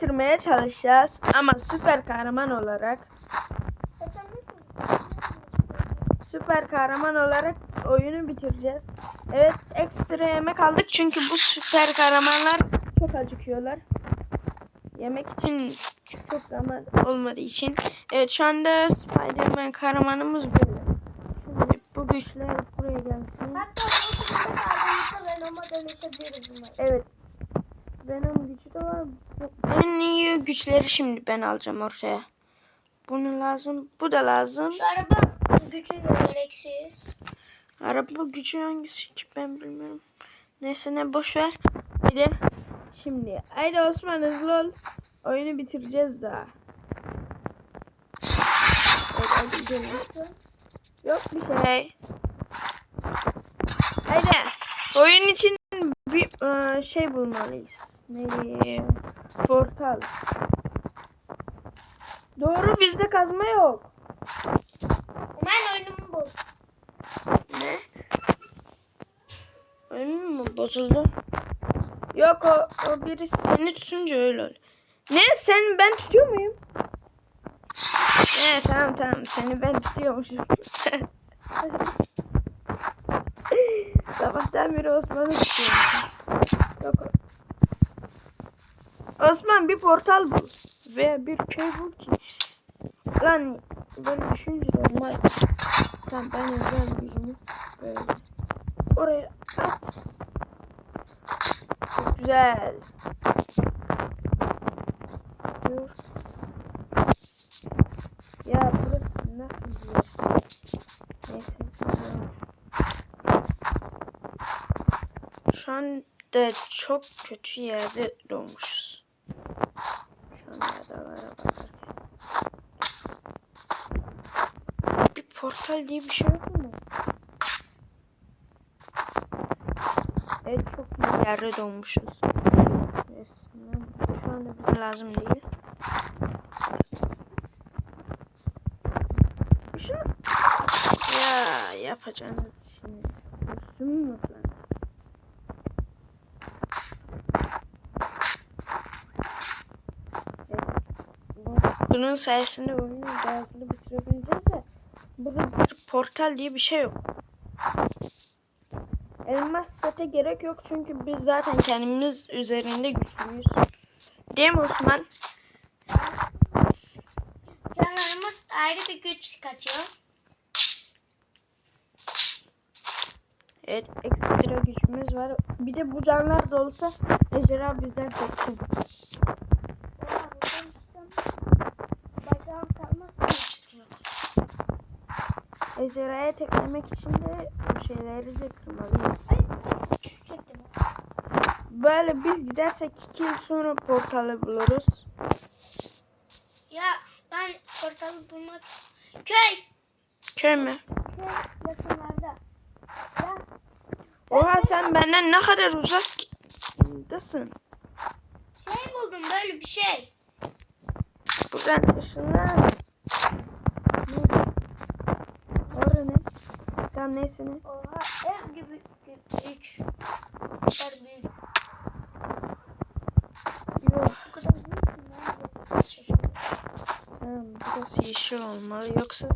bitirmeye çalışacağız. Ama süper kahraman olarak. Süper kahraman olarak oyunu bitireceğiz. Evet ekstra yemek aldık çünkü bu süper kahramanlar çok acıkıyorlar. Yemek için çok zaman olmadığı için. Evet şu anda Spiderman kahramanımız böyle. Şimdi bu güçler buraya gelsin. Hatta bu Venom'a dönüşebiliriz. Evet. Venom gücü de var. En iyi güçleri şimdi ben alacağım ortaya. Bunu lazım. Bu da lazım. Şu araba gücü gereksiz. Araba gücü hangisi ki ben bilmiyorum. Neyse ne boş ver. Bir de şimdi. Haydi Osman hızlı ol. Oyunu bitireceğiz daha. Evet. Yok bir şey. Haydi. Oyun için bir e, şey bulmalıyız. Neydi? Portal. Doğru bizde kazma yok. Ben oyunumu bozdum. Ne? Oyun mu bozuldu? Yok o, o birisi seni tutunca öyle oluyor. Ne sen ben tutuyor muyum? Ne tamam tamam seni ben tutuyormuşum. Sabahtan beri Osman'ı tutuyormuşum. Yok. Osman bir portal bul. Veya bir köy bul ki. Lan böyle düşünce de olmaz. Tamam ben yazıyorum gücümü. Böyle. Oraya at. Çok güzel. Dur. Ya burası nasıl bir? Neyse. Şu anda çok kötü yerde doğmuşuz. Şu an adalara bakarken. Portal diye bir şey yok mu? Evet çok iyi yerde doğmuşuz. Neyse, Şu anda bize lazım değil. Şu ya yapacağınız şimdi. Üstüm nasıl? Evet. Bu- Bunun sayesinde oyunu daha hızlı bitirebileceğiz de burada portal diye bir şey yok. Elmas sete gerek yok çünkü biz zaten kendimiz üzerinde güçlüyüz. Değil mi Osman? Canlarımız ayrı bir güç katıyor. Evet ekstra gücümüz var. Bir de bu canlar da olsa ejderha bizden çeksin. Oha, buradan tutsam Bacağım kalmaz mı? çıkıyor. Ejderhaya teklemek için de bu şeyleri düşecektim. Böyle biz gidersek iki yıl sonra portalı buluruz. Ya ben portalı bulmak... Köy! Köy mü? Köy yakınlarda. Ya Oha sen benden ne kadar uzaktasın. şey buldum böyle bir şey. Buradan ışınlan. Ne? Orada ne? Tamam neyse ne? Oha ev gibi büyük. Kadar büyük. Yok. Bu kadar büyük mü. Tamam burası yeşil olmalı yoksa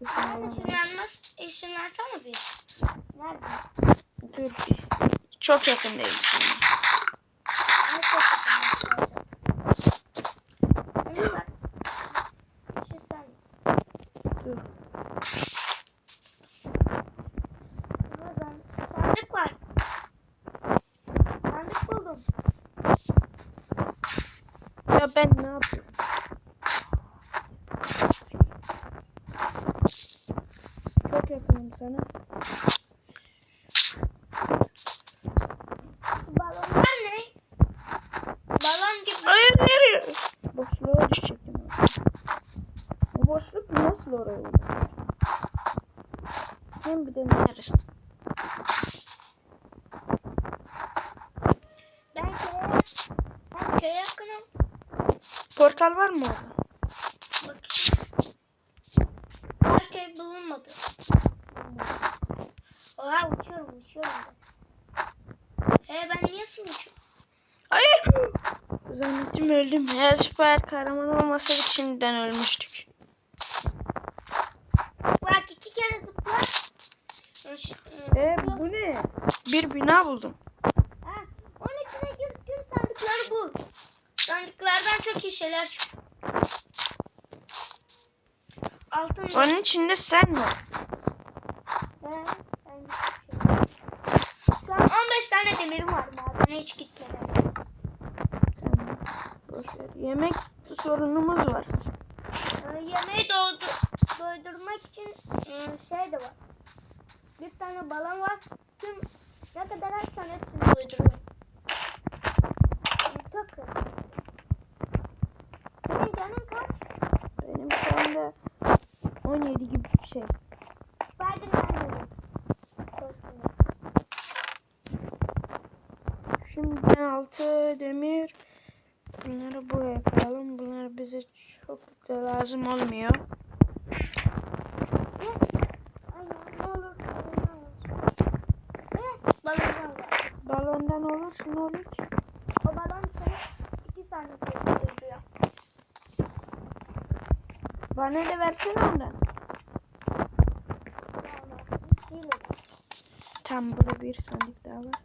Nerede ışınlanmaz? Işınlansana bir. Nerede? Dur bir. Çok yakındayım sana. Ne çok Önce bak. Şu sen. Dur. Buradan sandık var. Sandık buldum. Ya ben ne yapıyorum? Çok yakınım sana. Balonlar ne? Balon gibi. Hayır nereye? Boşluğa düşecektim. Bu boşluk nasıl oraya? Hem bir de neresi? Ben köye, ben köye yakınım. Portal var mı orada? Bakayım. Her köy bulunmadı. Oha uçuyorum uçuyorum. Ee ben niye su uçuyorum? Hayır. Zannettim öldüm. Eğer süper kahraman olmasaydık şimdiden ölmüştük. Bak iki kere zıpla. İşte, E bu ne? Bir bina buldum. Ha, onun içine gir, gir sandıkları bul. Sandıklardan çok iyi şeyler çıkıyor. Altın. Onun içinde sen var. Ben de Şu an 15 tane demirim var madene hiç gitmeden. Yemek sorunumuz var. Ee, yemeği doğdu, doydurmak için e, şey de var. Bir tane balon var. Tüm ne kadar açsan hepsini doyduruyor. Çok hızlı. Senin canın kaç? Benim şu anda 17 gibi bir şey. Spiderman dedim. Kostümü. Şimdi ben demir. Bunları buraya koyalım. Bunlar bize çok da lazım olmuyor. Balondan olur, ne olur ki? O balon seni iki saniye doyuruyor. Bana da versene ondan. Hile. Tam burada bir sandık daha var.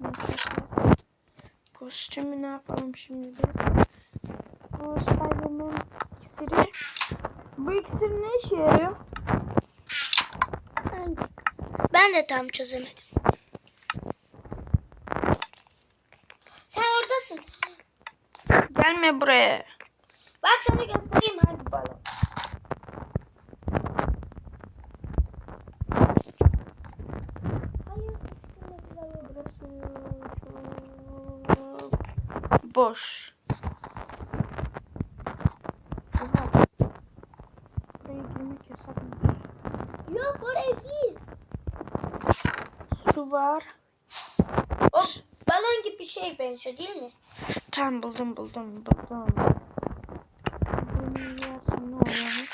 Neyse. Kostümü ne yapalım şimdi biz? Bu Spiderman iksiri. Bu iksir ne işe yarıyor? Ben de tam çözemedim. Sen oradasın. Gelme buraya. Bak sana göstereyim hadi balon. Hayır. üstüne güzel burası. Boş. Buraya girmek yasak mı? Yok oraya gir. Su var. O balon gibi bir şey benziyor değil mi? Tam buldum buldum buldum. Bunu yersem ne?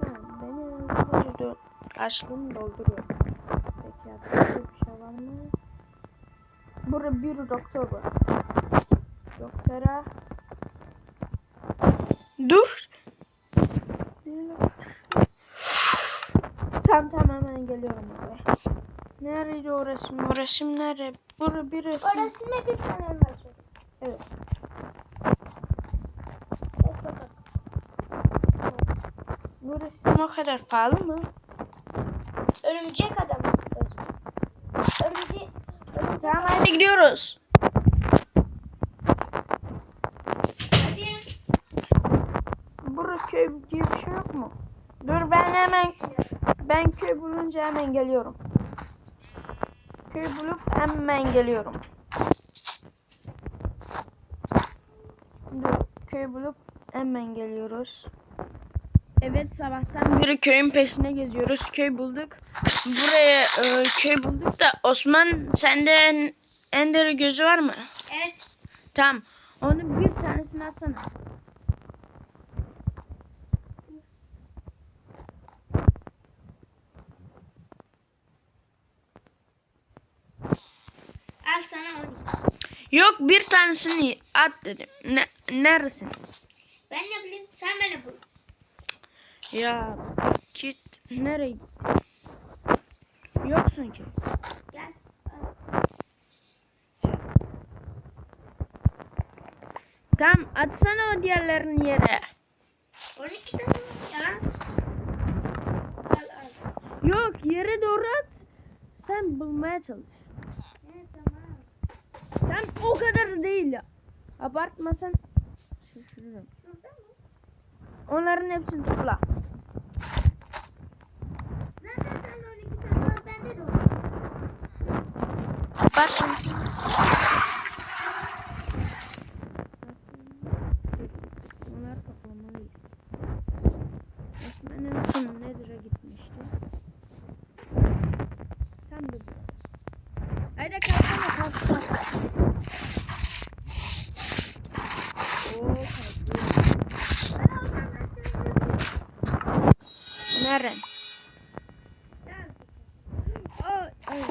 Tamam beni. Aşkım dolduruyor. Peki ya bir şey var mı? Burada bir doktor var. Doktora. Dur. Tamam tamam hemen geliyorum oraya. Nerede o resim? O resim nerede? Burada bir resim. Orasında bir tane var. Evet. Bu resim o kadar pahalı mı? Örümcek adam. Örümcek. Örümcek. Tamam hadi gidiyoruz. Hadi. Burada köy gibi bir şey yok mu? Dur ben hemen ben köy bulunca hemen geliyorum. Köy bulup hemen geliyorum. Dur köy bulup hemen geliyoruz. Evet sabahtan beri köyün peşine geziyoruz. Köy bulduk. Buraya e, köy bulduk da Osman sende Ender gözü var mı? Evet. Tamam. Onu bir tanesini atsana. Al sana onu. Yok bir tanesini at dedim. Ne, neresin? Ben ne bileyim sen beni bul. Ya git. Nereye? Yoksun ki. Gel. Tamam atsana o diğerlerini yere. 12 tane ya. Yok yere doğru at. Sen bulmaya çalış. Evet tamam. Sen o kadar değil ya. Abartmasan şaşırırım. Şurada mı? Onların hepsini topla. Zaten sende 12 tane var bende de var. Bak. Bunları toplamalıyız. Osman en son Nether'a gitmişti. Tam da bu. Haydi kalksana kalk kalk. Oo kalkıyor. Ben oradan ben seni Nereden? Gel. Aa, ay.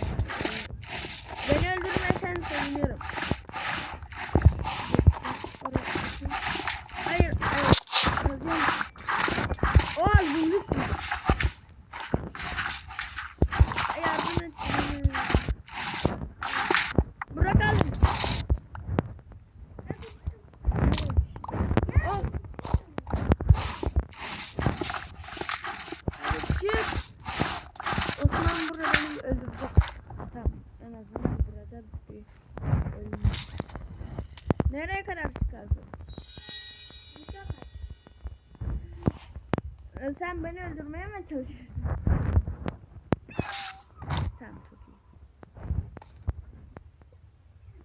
Beni öldürmesen seviniyorum. Nereye kadar çıkarsın? Bu kadar. Ee, Sen beni öldürmeye mi çalışıyorsun? Tamam çok iyi.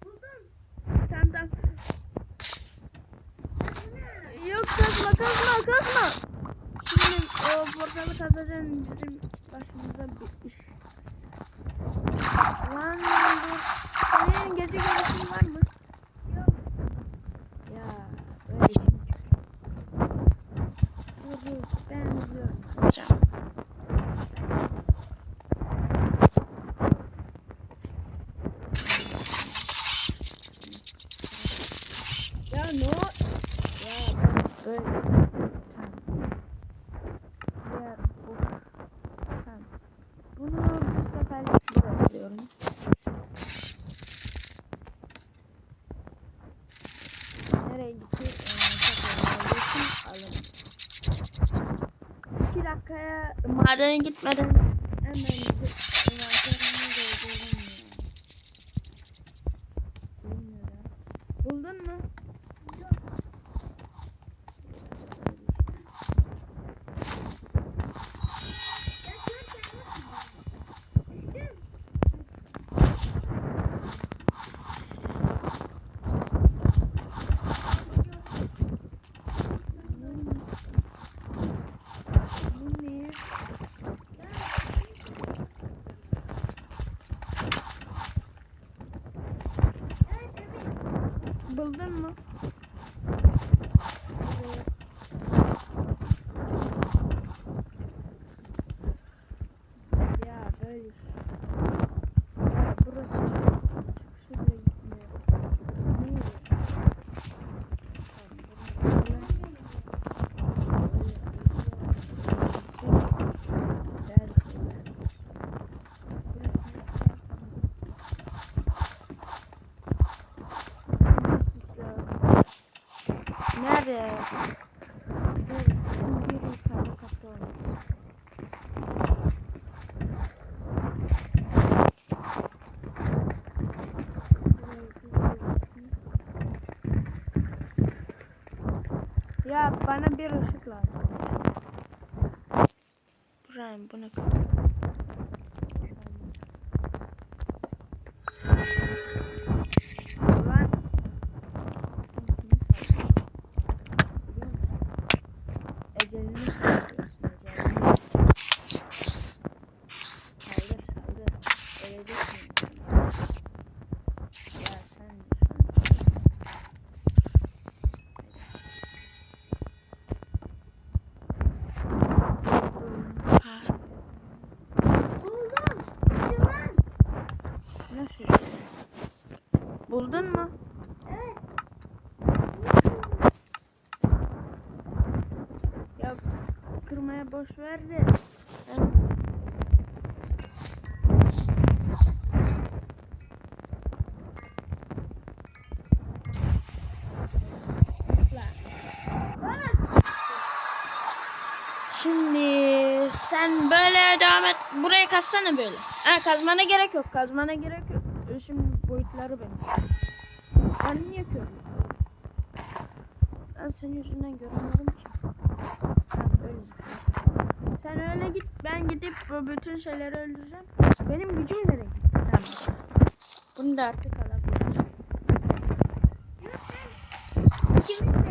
Buldum. Tamam tamam. Yok kazma kazma kazma. Şimdi o portalı kazacaksın bizim başımıza bir iş. Lan dur. Senin gece görüşün var mı? Yok. Ya öyle işim çıkıyor. Dur dur ben izliyorum. Hocam. Ya ne o? Ya bak böyle. Tamam. Diğer bu. Tamam. Bunu bu seferlik bırakıyorum. Nereye gitti? Ee, tekrar alırsın, alın. İki dakikaya madene gitmeden hemen gidip envanterimi doldurdum ya. Bilmiyorum. Buldun mu? Yok. Ya şöyle kendin Düştüm. Bu ne? Evet evet. Buldun mu? Ya böyle. Ya burası çok şuraya gitmiyor. Niye? Tamam, buraya böyle. Nerede? Bir yukarı katta olmuş. Ya bana bir ışık lazım. Buraya bunu Lan. Ecelini sallıyorsun, ecelini. Saldır, saldır. Öleceksin. Ya sen Buldum. Hadi lan. Nasıl? yani? Buldun mu? Evet. Ya kırmaya boş ver. Ben- Şimdi sen böyle devam et. Buraya kazsana böyle. Ha kazmana gerek yok. Kazmana gerek yok. Şimdi boyutları benim. Ben niye körüm? Ben senin yüzünden göremiyorum ki. Ha, öyle zıplıyor. Sen öyle git. Ben gidip bu bütün şeyleri öldüreceğim. Benim gücüm nereye gitti? Tamam. Bunu da artık alabilirim. İkimiz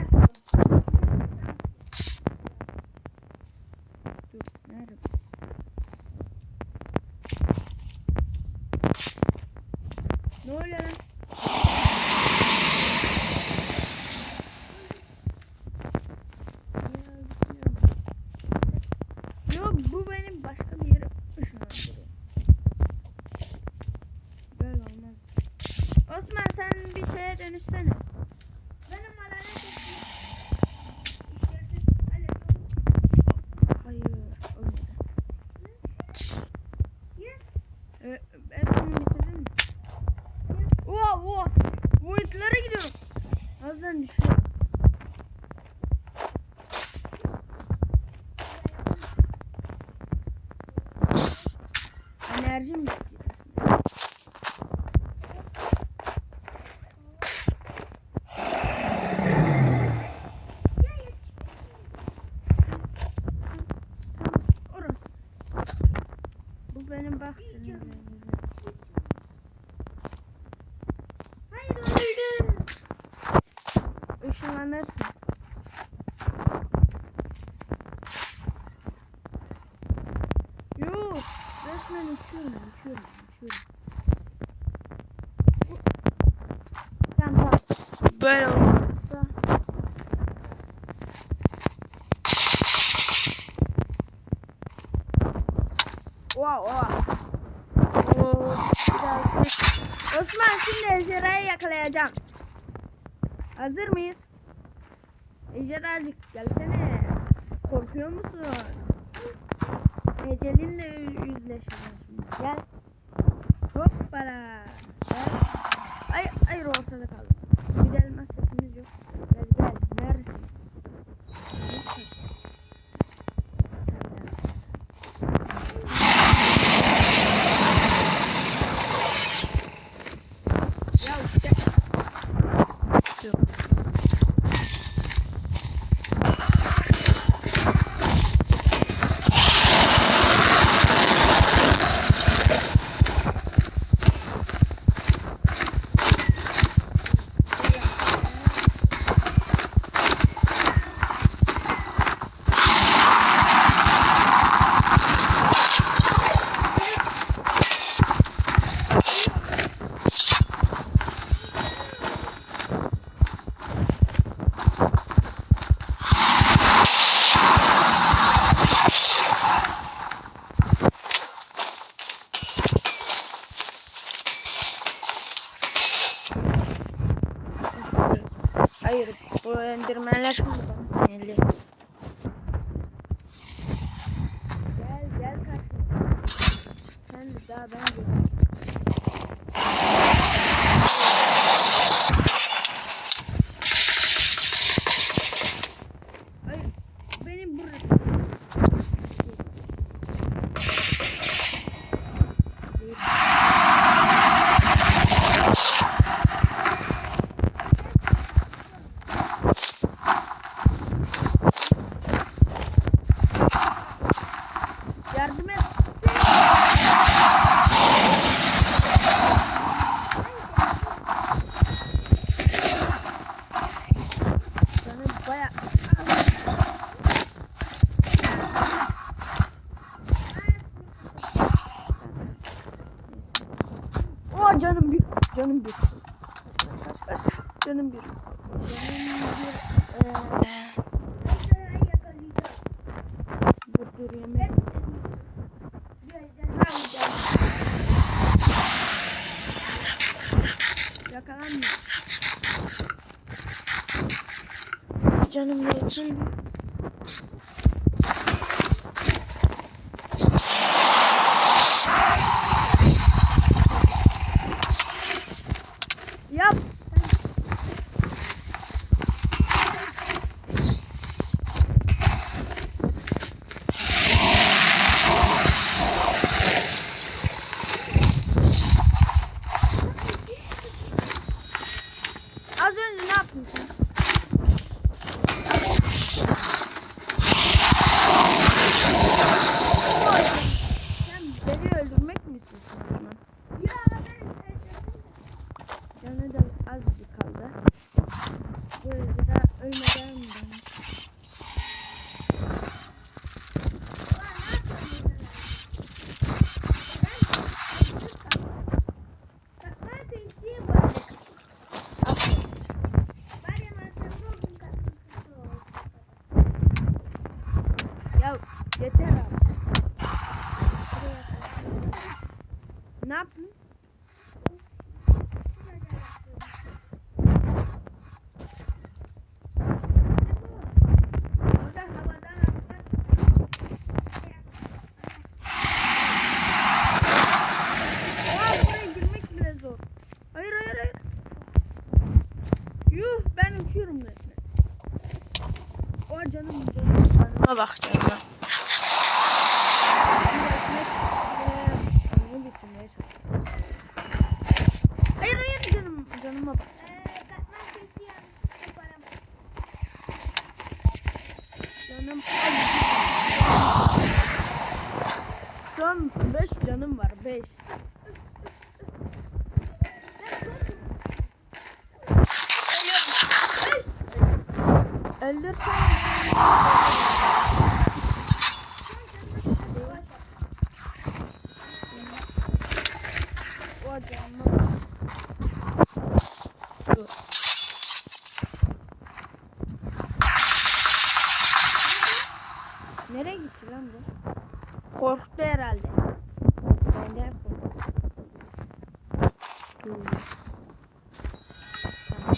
benim. Hocam. Hazır mıyız? Ejderhacık gelsene. Korkuyor musun? Ecelinle yüzleşeceğiz şimdi. Gel. Hop para. Gel. Ay, hayır ortada kaldı. canım bir. Canım bir. Canım bir. Canım bir. Dur dur yemek. Yakalanmıyor. Canım olsun. Ya yeter abi. Ne yaptın? canım. Son 5 canım var 5. Öldürsen.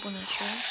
Bunu açıyorum.